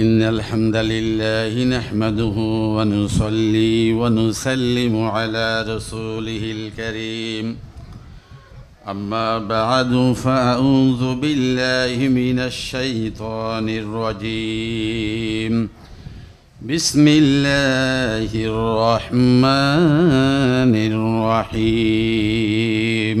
إن الحمد لله نحمده ونصلي ونسلم على رسوله الكريم. أما بعد فأعوذ بالله من الشيطان الرجيم. بسم الله الرحمن الرحيم.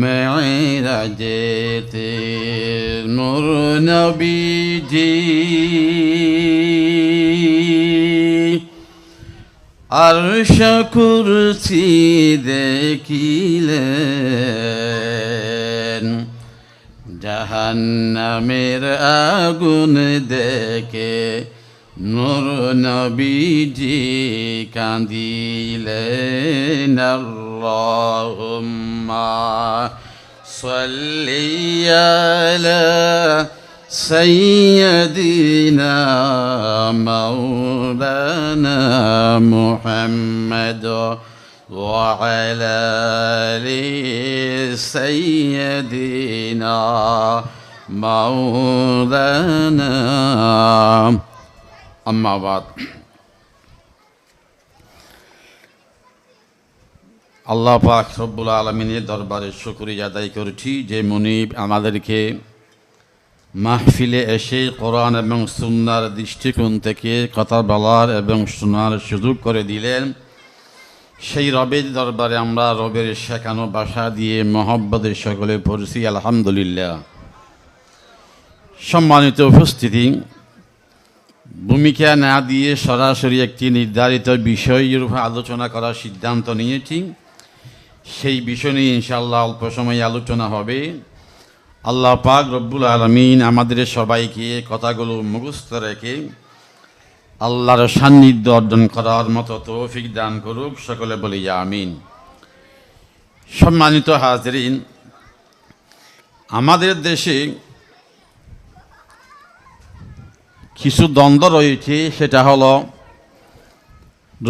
মেরাজেতে নূর নবীজি। আরশ কুরসি দেখিলেন জাহান্নামের আগুন দেখে নূর নবীজি কান্দিলেন اللهم صل على سيدنا مولانا محمد وعلى آل سيدنا مولانا. أما بعد. আল্লাহ পাক রব্বুল আলমিনের দরবারে শুক্রিয়া আদায় করছি যে মনিব আমাদেরকে মাহফিলে এসে কোরআন এবং সুন্নার দৃষ্টিকোণ থেকে কথা বলার এবং শোনার সুযোগ করে দিলেন। সেই রবের দরবারে আমরা রবের শেখানো বাসা দিয়ে মহব্বতের সকলে পড়ছি, আলহামদুলিল্লাহ। সম্মানিত উপস্থিতি, ভূমিকা না দিয়ে সরাসরি একটি নির্ধারিত উপর আলোচনা করার সিদ্ধান্ত নিয়েছি। সেই বিষয় নিয়ে ইনশাল্লাহ অল্প সময় আলোচনা হবে। আল্লাহ পাক রব্বুল আলমিন আমাদের সবাইকে কথাগুলো মুখস্থ রেখে আল্লাহর সান্নিধ্য অর্জন করার মতো তৌফিক দান করুক, সকলে বলি আমিন। সম্মানিত হাজরিন, আমাদের দেশে কিছু দ্বন্দ্ব রয়েছে, সেটা হলো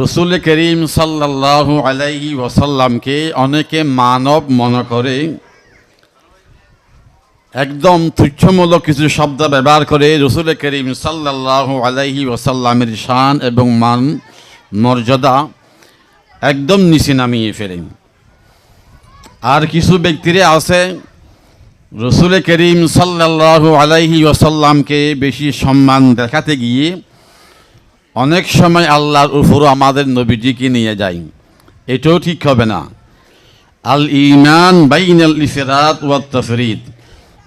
রসুল করিম সাল্লাহ আলাইহি ওসাল্লামকে অনেকে মানব মনে করে, একদম তুচ্ছমূলক কিছু শব্দ ব্যবহার করে রসুল করিম সাল্লাহ আলাইহি ওসাল্লামের শান এবং মান, মর্যাদা একদম নিচে নামিয়ে ফেলে। আর কিছু ব্যক্তিরে আছে, রসুল করিম সাল্লাহ আলাইহি ওসাল্লামকে বেশি সম্মান দেখাতে গিয়ে অনেক সময় আল্লাহর উপরও আমাদের নবীজিকে নিয়ে যাই। এটাও ঠিক হবে না। আল ইমান বাইন আল ইফরাত ওয়া তফরিদ।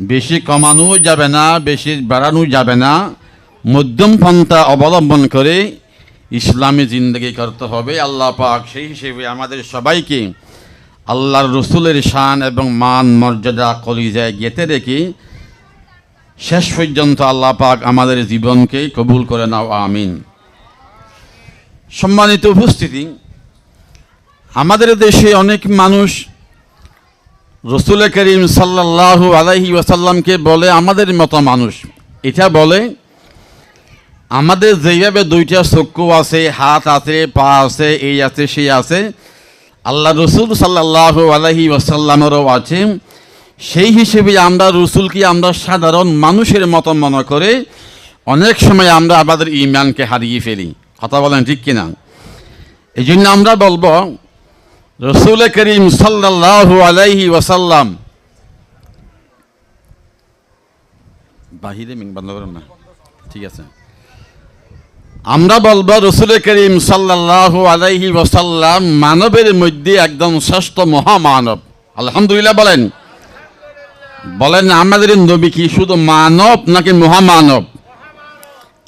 বেশি কমানো যাবে না, বেশি বাড়ানো যাবে না। মধ্যম পন্থা অবলম্বন করে ইসলামী জিন্দগি করতে হবে। আল্লাহ পাক সেই হিসেবে আমাদের সবাইকে আল্লাহর রসুলের শান এবং মান মর্যাদা কলিজায় গেতে রেখে শেষ পর্যন্ত আল্লাহ পাক আমাদের জীবনকে কবুল করে নাও, আমিন। সম্মানিত উপস্থিতি, আমাদের দেশে অনেক মানুষ রসুল করিম সাল্লাহ আলাইহি ওয়াসাল্লামকে বলে আমাদের মতো মানুষ। এটা বলে, আমাদের যেভাবে দুইটা চক্ষু আছে, হাত আছে, পা আছে, এই আছে, সেই আছে, আল্লাহ রসুল সাল্লাহ আলাইহি ওয়াসাল্লামেরও আছে। সেই হিসেবে আমরা রসুলকে আমরা সাধারণ মানুষের মতো মনে করে অনেক সময় আমরা আমাদের ইমানকে হারিয়ে ফেলি। কথা বলেন ঠিক কিনা? এই জন্য আমরা বলব, রসুল করিম সাল্লাহ আলাইহি ওয়াসাল্লাম, বাহিরে মিং বন্ধ করেন না, ঠিক আছে। আমরা বলব, রসুল করিম সাল্লাল্লাহু আলাইহি ওয়াসাল্লাম মানবের মধ্যে একদম শ্রেষ্ঠ মহামানব। আলহামদুলিল্লাহ বলেন। বলেন, আমাদের নবী কি শুধু মানব নাকি মহামানব?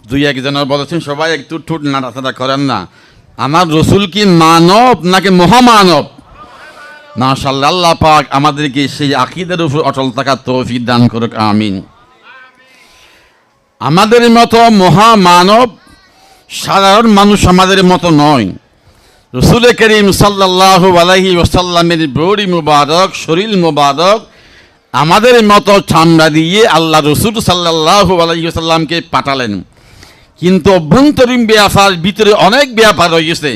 দুই একজনের বলেছেন, সবাই একটু ঠুট নাড়াচাড়া করেন না। আমার রসুল কি মানব নাকি মহামানব? মাশাল্লাহ আল্লাহ পাক আমাদেরকে সেই আকিদের উপর অটল থাকা তৌফিক দান করুক, আমিন। আমাদের মতো মহামানব সাধারণ মানুষ আমাদের মতো নয়। রসুল করিম সাল্লাহ আলাইহি ওসাল্লামের বড়ি মুবারক, শরীর মুবারক আমাদের মতো চামড়া দিয়ে আল্লাহ রসুল সাল্লাহ আলাইহি ওসাল্লামকে পাঠালেন। কিন্তু অভ্যন্তরীণ ব্যাপার, ভিতরে অনেক ব্যাপার রয়েছে।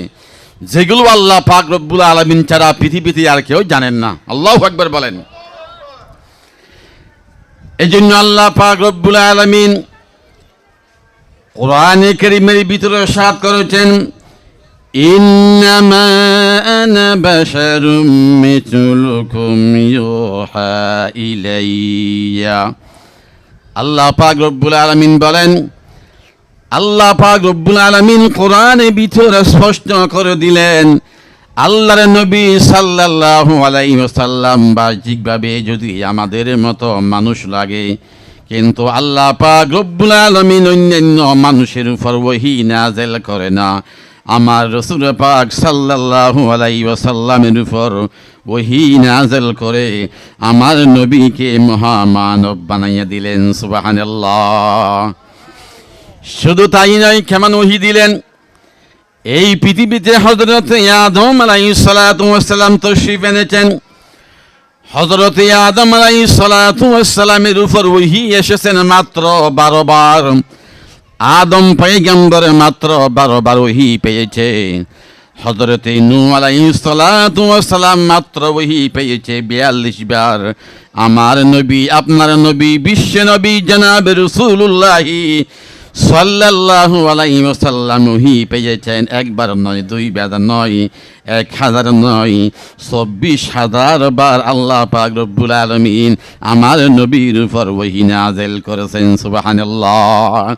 যেগুলো আল্লাহ পাক রব্বুল আলমিন ছাড়া পৃথিবীতে আর কেউ জানেন না। আল্লাহ একবার বলেন। এই জন্য আল্লাহ পাক রব্বুল আলমিন কোরআনে করিমের ভিতরে সাত করেছেন আল্লাহ পাক রব্বুল আলামিন বলেন আল্লাহ পাক রব্বুল আলামিন কোরআনে ভিতরে স্পষ্ট করে দিলেন, আল্লাহর নবী সাল্লাল্লাহু আলাইহি ওয়াসাল্লাম বাহ্যিকভাবে যদি আমাদের মতো মানুষ লাগে, কিন্তু আল্লাহ পাক রব্বুল আলামিন অন্যান্য মানুষের উপর ওহী নাজেল করে না। আমার রসুল পাক সাল্লাল্লাহু আলাইহি ওয়াসাল্লামের উপর ওহি নাজেল করে আমার নবীকে মহামানব বানাইয়া দিলেন, সুবহানাল্লাহ। শুধু তাই নয় কেমন ওহি দিলেন। এই পৃথিবীতে হজরত আদম আলাইহিস সালাতু ওয়াস সালাম তশরিফ এনেছেন। হজরত আদম আলাই সালামের উপর ওহি এসেছেন মাত্র বারো বার। আদম পৈগম্বর মাত্র বারো বার ওহি পেয়েছে। হজরত নু আলাই সালাম মাত্র ওহি পেয়েছে বিয়াল্লিশ বার। আমার নবী, আপনার নবী, বিশ্ব নবী, জনাব রসুল্লাহি সাল্লাল্লাহু আলাইহি ওয়াসাল্লাম ওহি পেয়েছেন একবার নয় দুই বেদ নয়, এক হাজার নয়, চব্বিশ হাজার বার আল্লাহ পাক রব্বুল আলমিন আমার নবীর উপর ওহি নাজেল করেছেন, সুবহানাল্লাহ।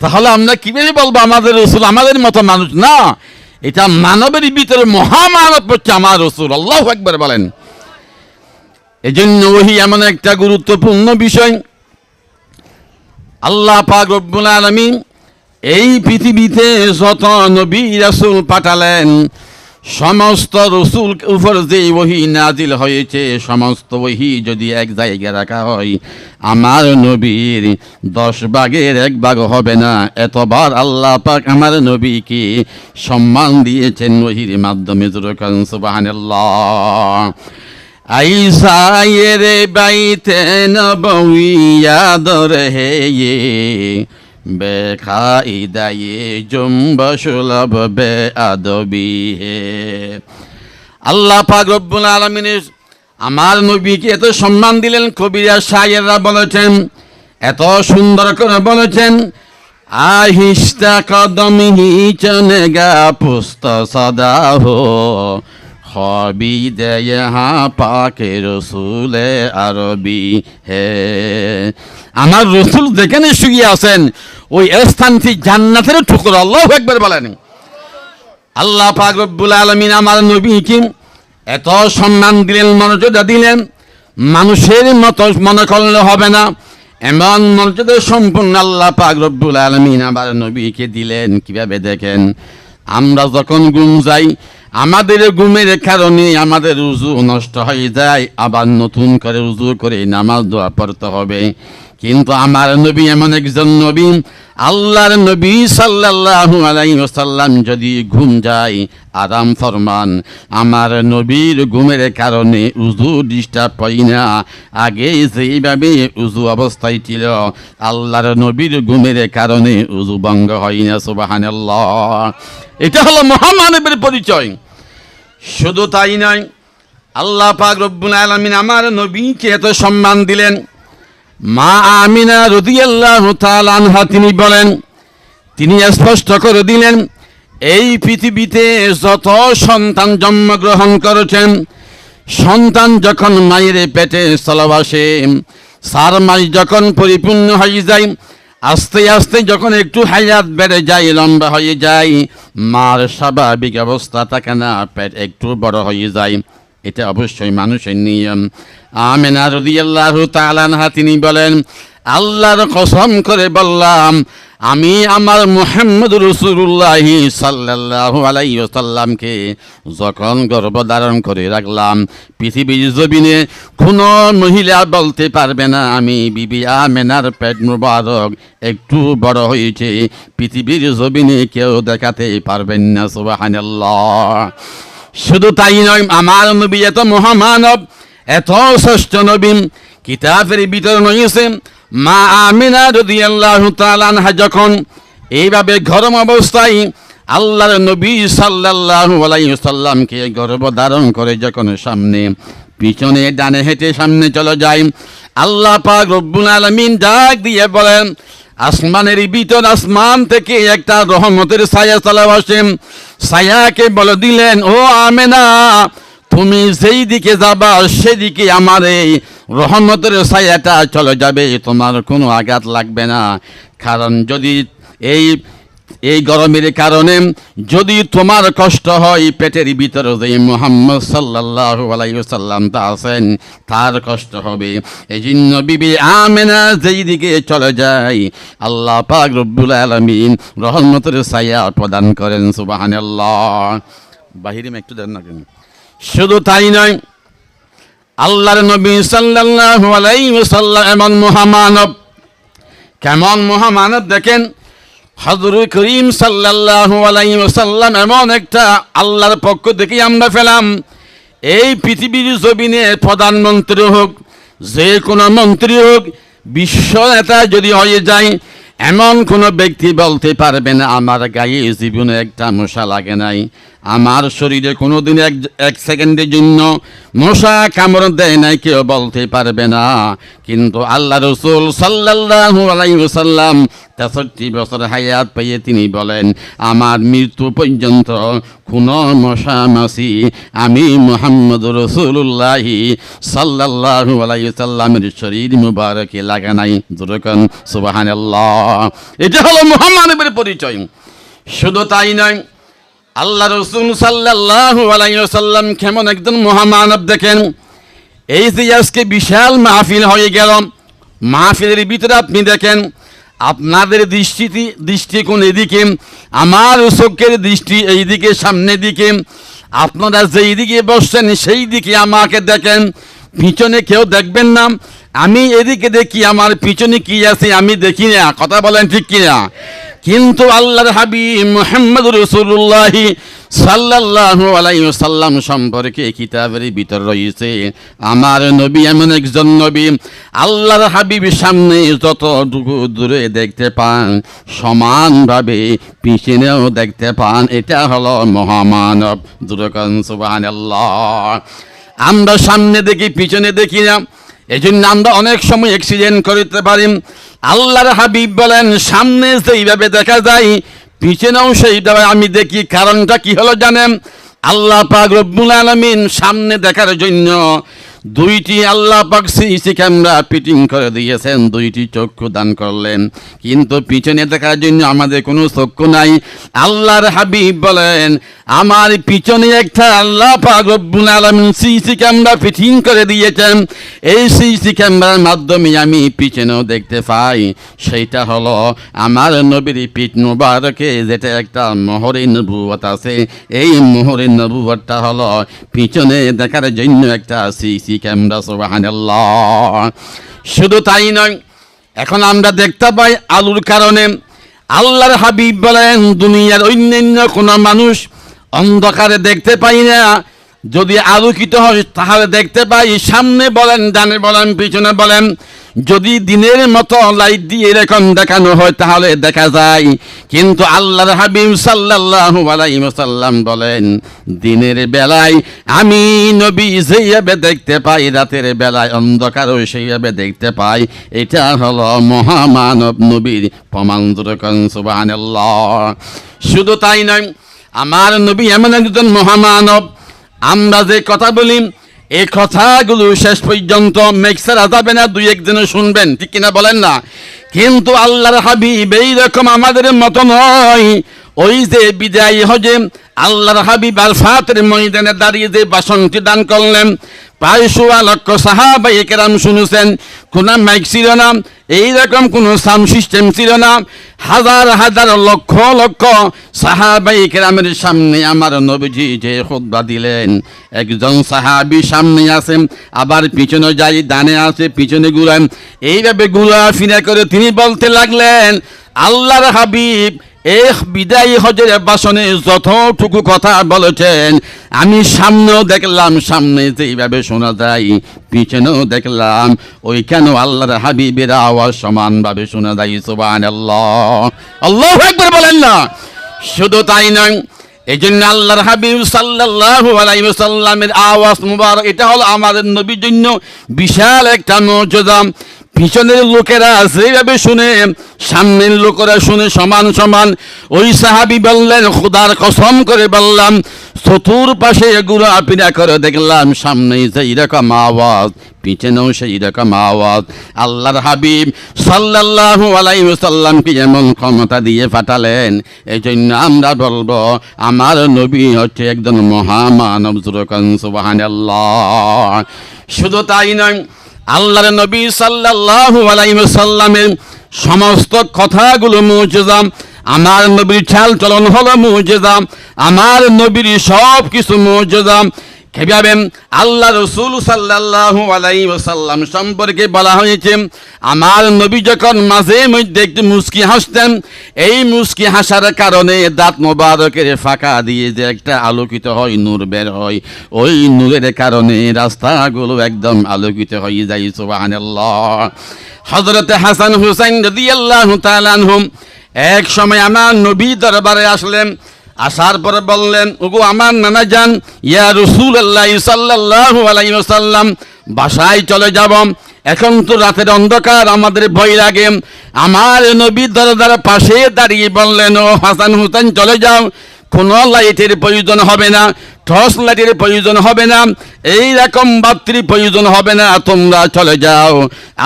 তাহলে আমরা কীভাবে বলব আমাদের রসুল আমাদের মতো মানুষ? না, এটা মানবের ভিতরে মহামানব হচ্ছে আমার রসুল, আল্লাহ একবার বলেন। এজন্য ওহি এমন একটা গুরুত্বপূর্ণ বিষয়। আল্লাহ পাক রব্বুল আলমিন এই পৃথিবীতে যত নবী রাসূল পাঠালেন, সমস্ত রসুল উপর যে ওহি নাজিল হয়েছে, সমস্ত ওহি যদি এক জায়গায় রাখা হয়, আমার নবীর দশ ভাগের এক ভাগ হবে না। এতবার আল্লাহ পাক আমার নবীকে সম্মান দিয়েছেন ওহির মাধ্যমে জুরকান সুবহানাল্লাহ। আইসায়ের বাইতে নবইয়াদর হে বেখাইদায়ে জুম্ব সুলভ বে আদবি হে। আল্লাহ পাক রব্বুল আমার নবীকে এত সম্মান দিলেন, কবিরা শায়েররা বলেছেন, এত সুন্দর করে বলেছেন, আহিষ্টা কদম হি চনেগা পুস্ত সদা হো। হবি দে यहाँ পাকে রসুলে আরবি, হে। আমার রসুল যেখানে শুয়ে আছেন, ওই স্থানটি জান্নাতের ঠুকুর, আল্লাহ একবার বলেন। আল্লাহ পাক রব্বুল আলমিন আমার নবীকে এত সম্মান দিলেন, মর্যাদা দিলেন। মানুষের মতো মনে করলে হবে না। এমন মর্যাদা সম্পূর্ণ আল্লাহ পাক রব্বুল আলমিন আমার নবীকে দিলেন। কীভাবে দেখেন? আমরা যখন ঘুম যাই আমাদের ঘুমের কারণে আমাদের উজু নষ্ট হয়ে যায়। আবার নতুন করে উজু করে নামাজ দোয়া পড়তে হবে। কিন্তু আমার নবী এমন একজন নবী, আল্লাহর নবী সাল্লাল্লাহু আলাইহি ওয়াসাল্লাম যদি ঘুম যায়, আরাম ফরমান। আমার নবীর ঘুমের কারণে উজু ডিস্টার্ব পাই না। আগে যেইভাবে উজু অবস্থায় ছিল, আল্লাহর নবীর ঘুমের কারণে উজু ভঙ্গ হয় না, সুবহানাল্লাহ। এটা হলো মহামানবের পরিচয়। শুধু তাই নয়, আল্লাহ পাক রব্বুল আলামিন আমার নবীকে এত সম্মান দিলেন। মা আমিনা রদিয়াল্লাহু আনহা, তিনি বলেন, তিনি স্পষ্ট করে দিলেন, এই পৃথিবীতে যত সন্তান জন্মগ্রহণ করেছেন, সন্তান যখন মায়ের পেটে স্থলবাসে সার মাস যখন পরিপূর্ণ হয়ে যায়, আস্তে আস্তে যখন একটু হায়াত বেড়ে যায়, লম্বা হয়ে যায়, মার স্বাভাবিক অবস্থা থাকে না পেট একটু বড় হয়ে যায়। এটা অবশ্যই মানুষের নিয়ম। আমেনা রদিয়াল্লাহু তাআলাহা তিনি বলেন, আল্লাহর কসম করে বললাম, আমি আমার মোহাম্মদ রসুল্লাহি সাল্লাল্লাহু আলাইহি ওয়াসাল্লামকে যখন গর্ভধারণ করে রাখলাম, পৃথিবীর জমিনে কোনো মহিলা বলতে পারবে না, আমি বিবি আমেনার পেট মুবারক একটু বড় হয়েছে, পৃথিবীর জমিনে কেউ দেখাতে পারবেন না, সুবহানাল্লাহ। শুধু তাই নয়, আমার নবী এত মহামানব, এত শ্রেষ্ঠ নবী। কিতাবের বিতরণ হয়েছে মা আমিনা যদি আল্লাহ তালানহা যখন এইভাবে গরম অবস্থায় আল্লাহর নবী সাল্লাল্লাহু আলাইহি সাল্লামকে গর্ভ ধারণ করে যখন সামনে, পিছনে, ডানে হেঁটে সামনে চলে যায়, আল্লাহ পাক রব্বুল আলামিন ডাক দিয়ে বলেন আসমানের বিতর আসমান থেকে একটা রহমতের ছায়া চালাও আসেন ছায়াকে বলে দিলেন, ও আমেনা, তুমি যেই দিকে যাবা, সেদিকে আমার এই রহমতের ছায়াটা চলে যাবে। তোমার কোনো আঘাত লাগবে না। কারণ যদি এই এই গরমের কারণে যদি তোমার কষ্ট হয়, পেটের ভিতরে যে মোহাম্মদ সাল্লাহ আলাইসাল্লাম তা আছেন, তার কষ্ট হবে। এই জন্য বিবি আমেনা যেই দিকে চলে যায়, আল্লাহ পাক রব্বুল আলমিন রহমতের ছায়া প্রদান করেন সুবাহান আল্লাহ বাহিরে একটু দেন না কেন? শুধু তাই নয়, আল্লাহর নবী সাল্লাল্লাহু আলাইহি ওয়াসাল্লাম এমন মহামানব, কেমন মহামানব দেখেন? হযরত করিম সাল্লাল্লাহু আলাইহি ওয়াসাল্লাম এমন একটা আল্লাহর পক্ষ থেকেই আমরা পেলাম। এই পৃথিবীর জমিনে প্রধানমন্ত্রী হোক, যে কোনো মন্ত্রী হোক, বিশ্ব নেতা যদি হয়ে যায়, এমন কোনো ব্যক্তি বলতে পারবে না, আমার গায়ে জীবনে একটা মশা লাগে নাই। আমার শরীরে কোনো দিন এক এক সেকেন্ডের জন্য মশা কামড় দেয় নাই, কেউ বলতে পারবে না। কিন্তু আল্লাহ রসুল সাল্লাল্লাহু আলাইহি ওয়াসাল্লাম তেষট্টি বছর হায়াত পেয়ে তিনি বলেন, আমার মৃত্যু পর্যন্ত কোনো মশা মাসি আমি মোহাম্মদ রসুল্লাহি সাল্লাল্লাহু আলাইহি সাল্লামের শরীর মুবারকে লাগা নাই। দুরকন সুবহানাল্লাহ। এটা হলো মোহাম্মদের পরিচয়। শুধু তাই নয় আল্লাহ রসুল সাল্লাল্লাহু আলাইহি সাল্লাম কেমন একজন মহামানব দেখেন? এই যে আজকে বিশাল মাহফিল হয়ে গেল। মাহফিলের ভিতরে আপনি দেখেন, আপনাদের দৃষ্টি দৃষ্টিকোণ এদিকে, আমার চোখের দৃষ্টি এইদিকে, সামনের দিকে। আপনারা যেই দিকে বসছেন সেই দিকে আমাকে দেখেন। পিছনে কেউ দেখবেন না। আমি এদিকে দেখি আমার পিছনে কি আছে আমি দেখি না, কথা বলেন ঠিক কিনা। কিন্তু আল্লাহর হাবিব মুহাম্মদ রসুল্লাহি সাল্লাল্লাহু আলাইহি সাল্লাম সম্পর্কে কিতাবের ভিতর রয়েছে, আমার নবী এমন একজন নবী, আল্লাহর হাবিব সামনে যতটুকু দূরে দেখতে পান, সমানভাবে পিছনেও দেখতে পান, এটা হলো মহামানব, দুরকান, সুবহানাল্লাহ। আমরা সামনে দেখি, পিছনে দেখি না এই জন্য আমরা অনেক সময় অ্যাক্সিডেন্ট করতে পারি। আল্লাহর হাবিব বলেন, সামনে সেইভাবে দেখা যায়, পিছনেও সেইভাবে আমি দেখি। কারণটা কি হলো জানেন? আল্লাহ পাক রব্বুল আলমিন সামনে দেখার জন্য দুইটি আল্লাহ পাক সিসি ক্যামেরা ফিটিং করে দিয়েছেন, দুইটি চক্ষু দান করলেন। কিন্তু পিছনে দেখার জন্য আমাদের কোনো চক্ষু নাই। আল্লাহর হাবিব বলেন, আমার পিছনে একটা আল্লাহ পাক রব্বুল আলামিন সিসি ক্যামেরা ফিটিং করে দিয়েছেন। এই সিসি ক্যামেরার মাধ্যমে আমি পিছনেও দেখতে পাই। সেইটা হলো আমার নবীর পিঠ মুবারকে, যেটা একটা মোহরের নবুয়ত আছে। এই মোহরের নবুয়তটা হলো পিছনে দেখার জন্য একটা সিসি শুধু তাই নয়, এখন আমরা দেখতে পাই আলুর কারণে আল্লাহর হাবিব বলেন, দুনিয়ার অন্যান্য কোন মানুষ অন্ধকারে দেখতে পাই না। যদি আলোকিত হয়, তাহলে দেখতে পাই, সামনে বলেন, ডানে বলেন, পিছনে বলেন, যদি দিনের মতো লাইট দিয়ে এরকম দেখানো হয়, তাহলে দেখা যায়। কিন্তু আল্লাহর হাবিব সাল্লাল্লাহু আলাইহি বলেন, দিনের বেলায় আমি নবী সেইভাবে দেখতে পাই, রাতের বেলায় অন্ধকারও সেইভাবে দেখতে পাই। এটা হলো মহামানব নবীর প্রমাণ শুধু তাই নয়, আমার নবী এমন একজন মহামানব আমরা যে কথা বলি এই কথাগুলো শেষ পর্যন্ত মিক্সার যাবে না, দুই একদিনে শুনবেন, ঠিক কিনা বলেন না? কিন্তু আল্লাহর হাবিব এইরকম আমাদের মতো নয়। ওই যে বিদায় হজে আল্লাহর হাবিব আল ফাতের ময়দানে দাঁড়িয়ে যে বাসনটি দান করলেন প্রায় সোয়া লক্ষ সাহাবাই কেরাম শুনেছেন, কোন মাইক ছিল না, এইরকম কোনো সাউন্ড সিস্টেম ছিল না। হাজার হাজার লক্ষ লক্ষ সাহাবাই কেরামের সামনে আমার নবীজি যে খুতবা দিলেন। একজন সাহাবি সামনে আছেন আবার পিছনে যাই দানে আছে, পিছনে ঘুরান এইভাবে ঘুরা ফিরা করে তিনি বলতে লাগলেন, আল্লাহর হাবিব এক বিদায়ী হজের বাসনে যতটুকু কথা বলেছেন, আমি সামনেও দেখলাম, সামনে যেইভাবে শোনা যায়, পিছনেও দেখলাম, ওই কেন আল্লাহর হাবিবের আওয়াজ সমানভাবে শোনা যায় সুবান আল্লাহ আল্লাহ একবার বলেন না। শুধু তাই নয় এই জন্য আল্লাহর হাবিব সাল্লাল্লাহু আলাইহি ওয়াসাল্লামের আওয়াজ মুবারক, এটা হলো আমাদের নবীর জন্য বিশাল একটা মর্যাদা। পিছনের লোকেরা যেভাবে শুনে, সামনের লোকেরা শুনে সমান সমান, ওই সাহাবি বললেন, খুদার কসম করে বললাম, চতুর পাশে ঘুরা পিনা করে দেখলাম সামনে সেই রকম আওয়াজ, পিছনেও সেই রকম আওয়াজ। আল্লাহর হাবিব সাল্লাল্লাহু আলাইহি ওয়াসাল্লামকে যেমন ক্ষমতা দিয়ে পাঠালেন এই জন্য আমরা বলব, আমার নবী হচ্ছে একজন মহামানব সুরকান সুবহানাল্লাহ। শুধু তাই নয় আল্লাহর নবী সাল্লাল্লাহু আলাইহি সাল্লামের সমস্ত কথাগুলো মুজিজা, আমার নবীর খেয়াল চলন হলো মুজিজা, আমার নবীর সব কিছু মুজিজা। কীভাবে আল্লাহ রসুল সাল্লাল্লাহু আলাইহি ওয়াসাল্লাম সম্পর্কে বলা হয়েছে, আমার নবী যখন মাঝে মধ্যে একটি মুস্কি হাসতেন, এই মুস্কি হাসার কারণে দাঁত মোবারকের ফাঁকা দিয়ে যে একটা আলোকিত হয়, নূর বের হয়। ওই নূরের কারণে রাস্তাগুলো একদম আলোকিত হয়ে যায়, সুবহানাল্লাহ। হযরতে হাসান হুসাইন রাদিয়াল্লাহু তাআলা আনহুম এক সময় আমার নবী দরবারে আসলেন আসার পরে বললেন, ওগো আমার নানা যান ইয়া রসুল আল্লাহ সাল্লাল্লাহু আলাইহি বাসায় চলে যাব। এখন তো রাতের অন্ধকার, আমাদের ভয় লাগে। আমার নবী দরজার পাশে দাঁড়িয়ে বললেন, ও হাসান হুসেন, চলে যাও। কোনো লাইটের প্রয়োজন হবে না। টর্চ লাইটের প্রয়োজন হবে না এই রকম বাতির প্রয়োজন হবে না, তোমরা চলে যাও।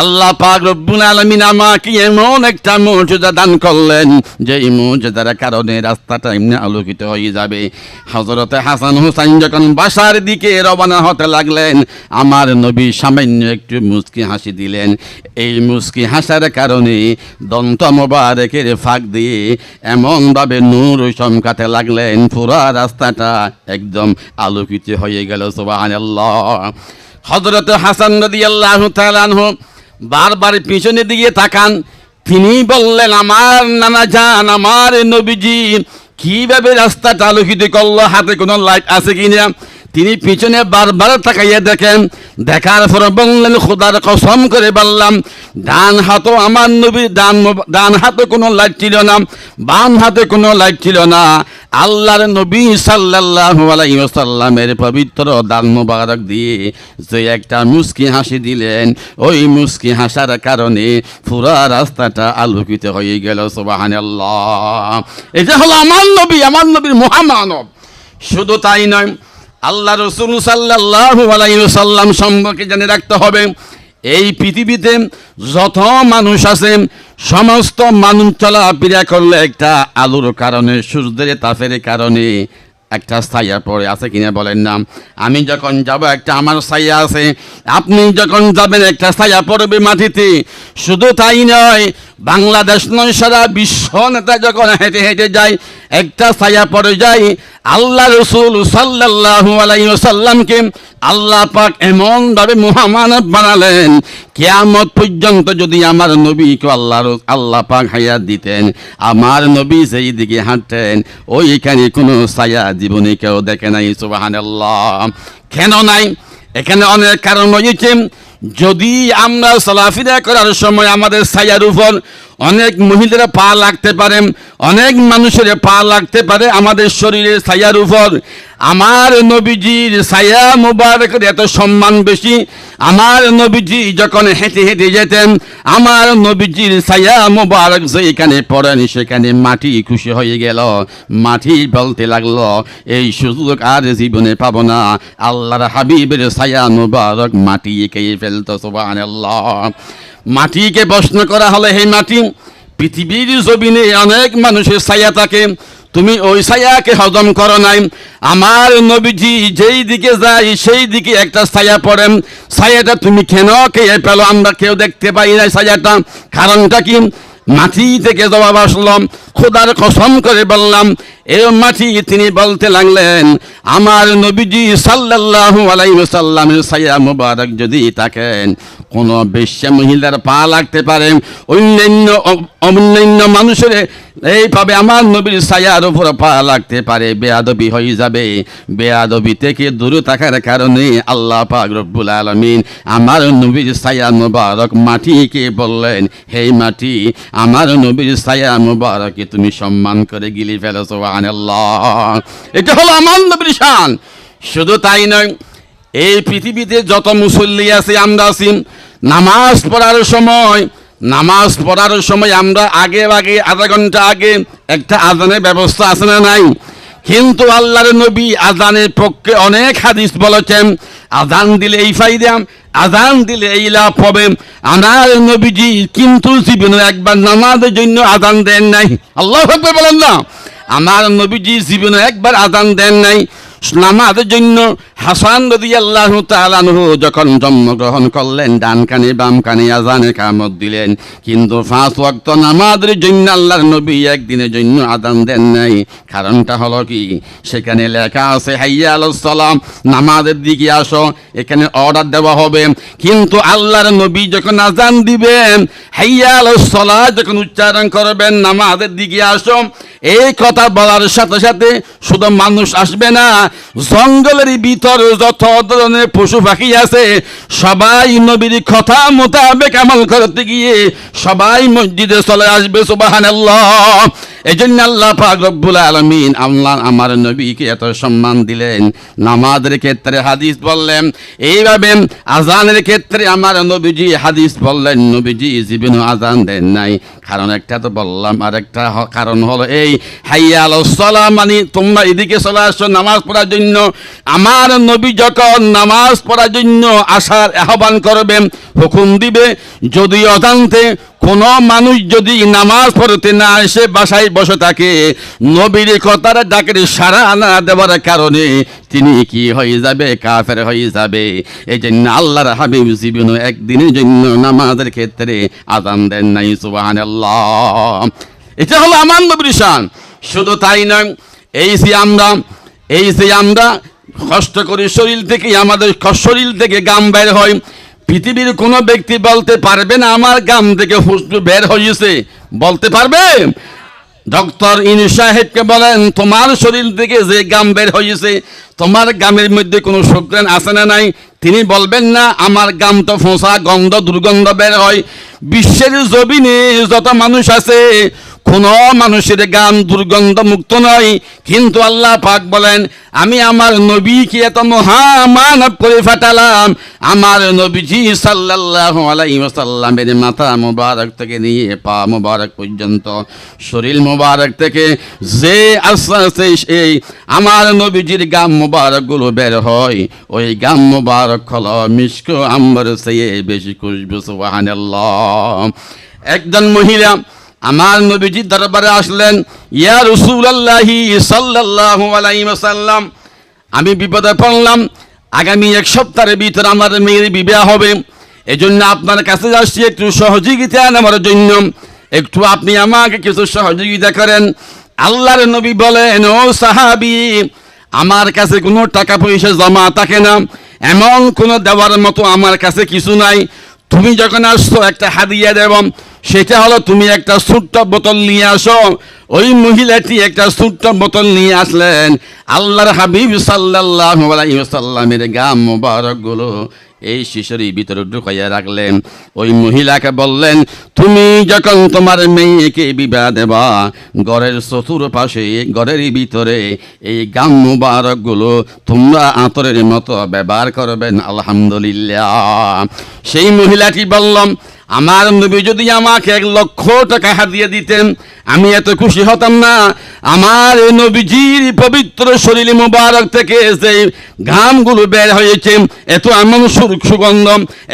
আল্লাহ পাক রব্বুল আলামিন আমাকে এমন একটা মর্যাদা দান করলেন যে এই মর্যাদার কারণে রাস্তাটা এমনি আলোকিত হয়ে যাবে। হজরতে হাসান হুসাইন যখন বাসার দিকে রওনা হতে লাগলেন, আমার নবী সামান্য একটু মুস্কি হাসি দিলেন। এই মুস্কি হাসার কারণে দন্ত মোবারকের ফাঁক দিয়ে এমনভাবে নূর চমকাতে লাগলেন, পুরা রাস্তাটা একদম আলোকিত হয়ে গেল সোবাহান হজরত হাসান নদী আল্লাহ বারবার পিছনে দিয়ে তাকান। তিনি বললেন, আমার নানা যান আমার নবীজি, কীভাবে রাস্তাটা আলোকিত করল? হাতে কোনো লাইট আছে কিনা? তিনি পিছনে বারবার তাকাইয়া দেখেন। দেখার পর বললেন, খোদার কসম করে বললাম, ডান হাতও আমার নবীর ডান ডান হাতে কোনো লাইট ছিল না, বাম হাতে কোনো লাইট ছিল না। আল্লাহর নবী সাল্লাল্লাহু আলাইহি ওয়াসাল্লামের পবিত্র দান মোবারক দিয়ে যে একটা মুস্কি হাসি দিলেন, ওই মুস্কি হাসার কারণে পুরা রাস্তাটা আলোকিত হয়ে গেল, সুবহানাল্লাহ। এটা হলো আমার নবী, আমার নবীর মহামানব। শুধু তাই নয় আল্লাহ রসুল আলাইহি সম্পর্কে জেনে রাখতে হবে, এই পৃথিবীতে যত মানুষ আছে, সমস্ত মানুষ চলাফেরা করলে একটা আলোর কারণে, সূর্যের তাপের কারণে একটা ছায়া পড়ে আছে কিনা বলেন না। আমি যখন যাব, একটা আমার ছায়া আছে, আপনি যখন যাবেন, একটা ছায়া পড়বে মাটিতে। শুধু তাই নয় বাংলাদেশ নয়, সারা বিশ্ব নেতা যখন হেঁটে হেঁটে যায়, একটা ছায়া পড়ে যায়, আল্লাহ রসুল সাল্লাল্লাহু আলাইহি ওয়াসাল্লামকে আল্লাহ পাক এমন ভাবে মহামানব বানালেন, কিয়ামত পর্যন্ত যদি আমার নবীকে আল্লাহ আল্লাহ পাক হায়াত দিতেন, আমার নবী সেই দিকে হাঁটতেন, ওইখানে কোনো ছায়া জীবনে কেউ দেখে নাই, সুবহানাল্লাহ। কেন নাই? এখানে অনেক কারণ রয়েছে। যদি আমরা চলাফেরা করার সময় আমাদের ছায়ার উপর অনেক মহিলারা পা লাগতে পারে, অনেক মানুষের পা লাগতে পারে আমাদের শরীরের ছায়ার উপর। আমার নবীজির ছায়া মুবারকের এত সম্মান বেশি। আমার নবীজি যখন হেঁটে হেঁটে যেতেন, আমার নবীজির ছায়া মুবারক যেখানে পড়েন, সেখানে মাটি খুশি হয়ে গেল, মাটি বলতে লাগল, এই সুযোগ আর জীবনে পাবো না। আল্লাহর হাবিবের ছায়া মুবারক মাটি খেয়ে ফেলতো মাটিকে প্রশ্ন করা হলে, হে মাটি, পৃথিবীর জমিনে অনেক মানুষের ছায়া থাকে। তুমি ওই ছায়াকে হজম করো নাই। আমার নবীজি যেই দিকে যাই সেই দিকে একটা ছায়া পড়ে। ছায়াটা তুমি কেন কে পেল আমরা কেউ দেখতে পাই না ছায়াটা। কারণটা কি? মাটি থেকে জবাব আসলাম, খোদার কসম করে বললাম, এ মাটি তিনি বলতে লাগলেন, আমার নবীজি সাল্লাল্লাহু আলাইহি ওয়াসাল্লামের ছায়া মুবারক যদি থাকেন, কোনো বেশ্যা মহিলার পা লাগতে পারে। অন্যান্য অন্যান্য মানুষের এইভাবে আমার নবীর ছায়ার উপর পা লাগতে পারে, বেয়াদবি হয়ে যাবে। বেয়াদবি থেকে দূরে থাকার কারণে আল্লাহ পাক রব্বুল আলামিন আমার নবীর ছায়া মুবারক মাটিকে বললেন, হে মাটি, আমার নবীর ছায়া মুবারকে তুমি সম্মান করে গিলি ফেলো, সুবহানাল্লাহ। এটা হলো আমার নবীর শান। শুধু তাই নয়, এই পৃথিবীতে যত মুসল্লি আছে, আমরা আছি, নামাজ পড়ার সময় নামাজ পড়ার সময় আমরা আগে আগে আধা ঘণ্টা আগে একটা আজানের ব্যবস্থা আছে না নাই? কিন্তু আল্লাহর নবী আজানের পক্ষে অনেক হাদিস বলেছেন, আজান দিলে এই ফাইদাম আজান দিলে এই লাভ হবে। আমার নবীজি কিন্তু জীবনে একবার নামাজের জন্য আজান দেন নাই। আল্লাহ বলেন না। আমার নবীজি জীবনে একবার আজান দেন নাই। নামাজের জন্য হাসান নদী আল্লাহ তালানহু যখন জন্মগ্রহণ করলেন ডান কানে বাম কানে আজানে কামত দিলেন। কিন্তু ফাঁস ওয়াক্ত নামাজের জন্য আল্লাহর নবী একদিনের জন্য আদান দেন নাই। কারণটা হলো কি? সেখানে লেখা আছে, হাইয়া আলাইসালাম নামাজের দিকে আসো, এখানে অর্ডার দেওয়া হবে। কিন্তু আল্লাহর নবী যখন আজান দিবেন, হাইয়া আলাইসালাহ যখন উচ্চারণ করবেন, নামাজের দিকে আসো এই কথা বলার সাথে সাথে শুধু মানুষ আসবে না, জঙ্গলের ভিতর যত ধরনের পশু পাখি আছে, সবাই নবীর কথা মোতাবেক আমল করতে গিয়ে সবাই মসজিদে চলে আসবে সুবাহান এই জন্য আল্লাহ রব্বুল আলমিন আল্লাহ আমার নবীকে এত সম্মান দিলেন। নামাজের ক্ষেত্রে হাদিস বললেন, এইভাবে আজানের ক্ষেত্রে আমার নবীজি হাদিস বললেন, নবীজি জীবন আজান দেন নাই। কারণ একটা তো বললাম আর একটা কারণ হলো এই হাইয়া আলাইসালাম মানে তোমরা এদিকে চলে আসছো নামাজ পড়ার জন্য। আমার নবী যখন নামাজ পড়ার জন্য আসার আহ্বান করবেন হুকুম দিবে, যদি অজান্তে কোন মানুষ যদি নামাজ পড়তে না এসে বাসায় বসে থাকে, নবীর কথার ডাকের সারা না দেওয়ার কারণে তিনি কি হয়ে যাবে, কাফের হয়ে যাবে? এই জন্য আল্লাহর হাবিব জীবন একদিনের জন্য নামাজের ক্ষেত্রে আজান দেন নাই সুবাহান এটা হলো আমার নবীর শান। শুধু তাই নয়, এই যে আমরা, এই যে আমরা কষ্ট করি শরীর থেকে, আমাদের শরীর থেকে গাম বের হয় পৃথিবীর কোনো ব্যক্তি বলতে পারবে না, আমার গাম থেকে ফুসফু বের হয়েছে বলতে পারবে? ডক্টর ইনু সাহেবকে বলেন, তোমার শরীর থেকে যে গাম বের হয়েছে তোমার গামের মধ্যে কোনো সুগ্রাণ আছে না নাই? তিনি বলবেন, না, আমার গাম তো ফোঁসা গন্ধ দুর্গন্ধ বের হয়। বিশ্বের জবিনে যত মানুষ আছে কোন মানুষের গান দুর্গন্ধ মুক্ত নয়। কিন্তু আল্লাহ পাক বলেন, আমি আমার নবীকে এত মহামানব করে ফাটালাম। আমার নবীজি সাল্লাল্লাহু আলাইহি ওয়াসাল্লামের মাথা মোবারক থেকে নিয়ে পা মোবারক পর্যন্ত, শরীর মোবারক থেকে যে আস্তে আস্তে এই আমার নবীজির গাম মোবারকগুলো বের হয়, ওই গাম মোবারক হলো মিষ্ক আম্বর চেয়ে বেশি খুশবু, সুবহানাল্লাহ। একজন মহিলা আমার নবীজির দরবারে আসলেন, ইয়া রসুলাল্লাহি সাল্লাল্লাহু আলাইহি ওয়াসাল্লাম, আমি বিপদে পড়লাম, আগামী এক সপ্তাহের ভিতরে আমার মেয়ের বিবাহ হবে। এজন্য আপনার কাছে আসছি একটু সহযোগিতা নেওয়ার জন্য। একটু আপনি আমাকে কিছু সহযোগিতা করেন। আল্লাহর নবী বলেন, ও সাহাবি, আমার কাছে কোনো টাকা পয়সা জমা থাকে না। এমন কোনো দেওয়ার মতো আমার কাছে কিছু নাই। তুমি যখন আসছো, একটা হাদিয়া দেব। সেটা হলো তুমি একটা ছোট্ট বোতল নিয়ে আসো। ওই মহিলাটি একটা ছোট্ট বোতল নিয়ে আসলেন। আল্লাহর হাবিব আলাইহি ওয়াসাল্লামের গাম মোবারকগুলো এই শিশুরই ভিতরে ঢুকাইয়া রাখলেন। ওই মহিলাকে বললেন, তুমি যখন তোমার মেয়েকে বিবাহ দেবা, ঘরের চতুর পাশে ঘরের ভিতরে এই গাম মুবারকগুলো তোমরা আতরের মতো ব্যবহার করবেন আলহামদুলিল্লাহ। সেই মহিলাটি বললাম আমার নবী যদি আমাকে এক লক্ষ টাকা হাতিয়ে দিতেন, আমি এত খুশি হতাম না। আমার নবীজির পবিত্র শরীর মুবারক থেকে যে ঘামগুলো বের হয়েছে, এত এমন সুগন্ধ,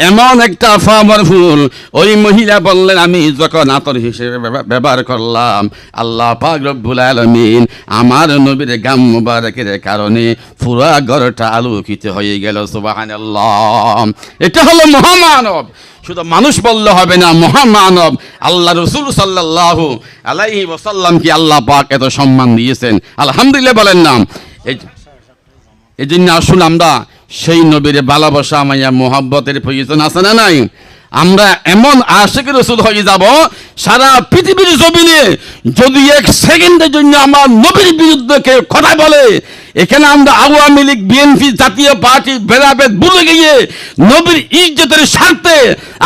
এমন একটা ফামার ফুল। ওই মহিলা বললেন, আমি যখন আতর হিসেবে ব্যবহার করলাম, আল্লাহ পাক আলমিন আমার নবীর গাম মুবারকের কারণে পুরা ঘরটা আলোকিত হয়ে গেল সুবাহান এটা হলো মহামানব। শুধু মানুষ বললে হবে না, মহামানব। আল্লাহ রসুল সাল্লাহ আলাইহি ওসাল্লামকে আল্লাহ পাক এত সম্মান দিয়েছেন। আলহামদুলিল্লাহ বলেন নাম এই জন্য আসুন আমরা সেই নবীর ভালোবাসা মাইয়া মোহাব্বতের প্রয়োজন আছে না নাই? আমরা এমন আশেখ রসুল হয়ে যাব, সারা পৃথিবীর জমিনে যদি এক সেকেন্ডের জন্য আমার নবীর বিরুদ্ধে কেউ কথা বলে, এখানে আমরা আওয়ামী লীগ, বিএনপি, জাতীয় পার্টি, ভেদাভেদ ভুলে গিয়ে নবীর ইজ্জতের স্বার্থে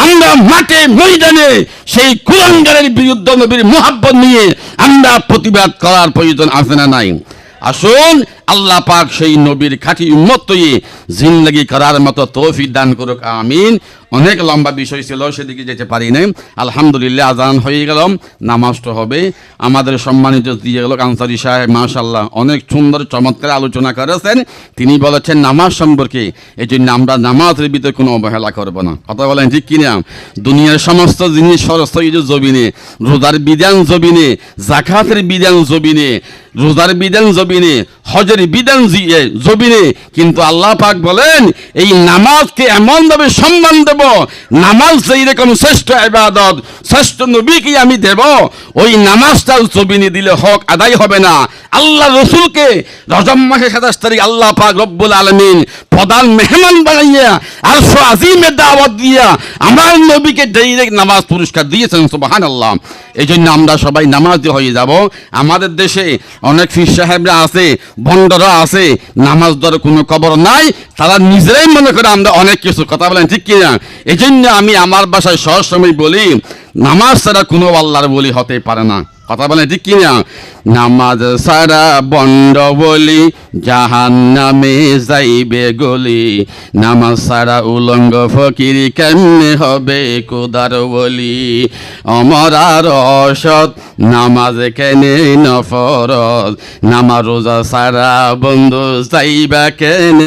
আমরা মাঠে, ময়দানে সেই কুলাঙ্গারের বিরুদ্ধে নবীর মোহাব্বত নিয়ে আমরা প্রতিবাদ করার প্রয়োজন আছে না নাই? আসুন আল্লাহ পাক সেই নবীর খাঁটি উম্মত তৈরি জিন্দগি করার মতো তৌফিক দান করুক, আমিন। অনেক লম্বা বিষয় ছিল, সেদিকে যেতে পারি নাই। আলহামদুলিল্লাহ, আজান হয়ে গেল নামাজটা হবে। আমাদের সম্মানিত দিয়ে গেল আনসারি সাহেব মাশাল্লাহ অনেক সুন্দর, চমৎকার আলোচনা করেছেন। তিনি বলেছেন, নামাজ সম্পর্কে, এই জন্য আমরা নামাজের ভিতরে কোনো অবহেলা করব না। কথা বলেন ঠিক কিনা? দুনিয়ার সমস্ত জিনিস সরস্ত জবিনে রোজার বিধান জবিনে জাকাতের বিধান জবিনে রোজার বিধান জবিনে হজের বিধান জি- এ, জবিনে কিন্তু আল্লাহ পাক বলেন এই নামাজকে এমনভাবে সম্মান দেব নামাজ যেই রকম শ্রেষ্ঠ ইবাদত শ্রেষ্ঠ নবীকে আমি দেব ওই নামাজটা জবিনে দিলে হক আদায় হবে না। আল্লাহ রসুলকে রজম মাসে সাতাশ তারিখ আল্লাহ পাক রব্বুল আলমিন প্রধান মেহমান বানাইয়া আর আজিমের দাওয়াত দিয়া আমার নবীকে ডাইরেক্ট নামাজ পুরস্কার দিয়েছেন সুবাহান আল্লাহ এই জন্য আমরা সবাই নামাজি হয়ে যাব। আমাদের দেশে অনেক ফির সাহেবরা আছে বন্ডরা আছে, নামাজ ধরে কোনো খবর নাই, তারা নিজেরাই মনে করে আমরা অনেক কিছু কথা বলেন, ঠিক কিনা? এই জন্য আমি আমার বাসায় সবসময় বলি, নামাজ ছাড়া কোনো আল্লাহর বলি হতে পারে না। কথা বলেন ঠিক কিনা? নামাজ সারা বন্ড বলি জাহান নামে যাইবে গলি। নামাজ সারা উলঙ্গ ফকির কেমনে হবে কুদার বলি? অমরার অসৎ, নামাজ কেনে নফরত নামা রোজা সারা বন্ধু যাইবা কেনে?